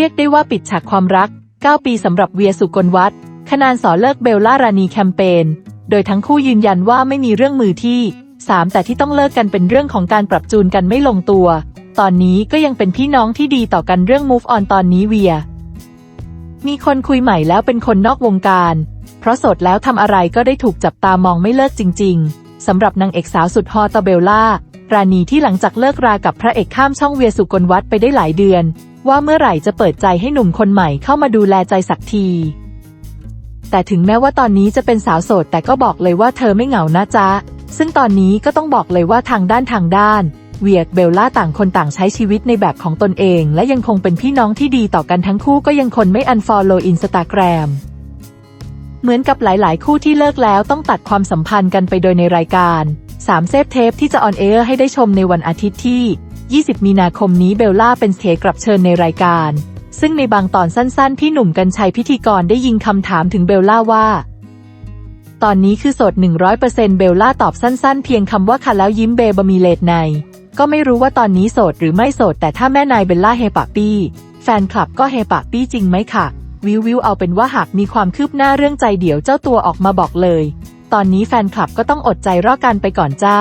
รียกได้ว่าปิดฉากความรัก 9 ปีสำหรับเวียสุกลวัฒน์ขนานสอเลิกเบลล่ารานีแคมเปญ โดยทั้งคู่ยืนยันว่าไม่มีเรื่องมือที่ 3 แต่ที่ต้องเลิกกันเป็นเรื่องของการปรับจูนกันไม่ลงตัว ตอนนี้ก็ยังเป็นพี่น้องที่ดีต่อกันเรื่อง move on ตอนนี้เวีย มีคนคุยใหม่แล้วเป็นคนนอกวงการ เพราะโสดแล้วทำอะไรก็ได้ถูกจับตามองไม่เลิกจริง ๆสำหรับนางเอกสาวสุดฮอตเบลล่าราณีที่หลังจากเลิกรากับพระเอกข้ามช่องเวียสุกลวัฒน์ไปได้หลายเดือน ว่าเมื่อไหร่จะเปิดใจให้หนุ่มคนใหม่เข้ามาดูแลใจสักที แต่ถึงแม้ว่าตอนนี้จะเป็นสาวโสด แต่ก็บอกเลยว่าเธอไม่เหงานะจ๊ะ ซึ่งตอนนี้ก็ต้องบอกเลยว่าทางด้านทางด้านเวียกเบลล่าต่างคนต่างใช้ชีวิตในแบบของตนเอง และยังคงเป็นพี่น้องที่ดีต่อกันทั้งคู่ก็ยังคนไม่ unfollow Instagram เหมือนกับหลาย ๆ คู่ที่เลิกแล้วต้องตัดความสัมพันธ์กันไปโดยในรายการ 3 เซฟเทปที่จะออนแอร์ให้ได้ชมในวันอาทิตย์ที่ 20 มีนาคมนี้เบลล่าเป็นเทกรับเชิญในรายการ ซึ่งในบางตอนสั้นๆ พี่หนุ่มกัญชัยพิธีกรได้ยิงคำถามถึงเบลล่าว่า ตอนนี้คือโสด 100%เบลล่าตอบสั้นๆ เพียงคำว่าค่ะแล้วยิ้มเบบะมีเลดใน ก็ไม่รู้ว่าตอนนี้โสดหรือไม่โสด แต่ถ้าแม่นายเบลล่าเฮปะปี้แฟนคลับก็เฮปะปี้จริงไหมค่ะ วิววิวเอาเป็นว่าหากมีความคืบหน้าเรื่องใจเดี๋ยวเจ้าตัวออกมาบอกเลย ตอนนี้แฟนคลับก็ต้องอดใจรอกันไปก่อนจ้า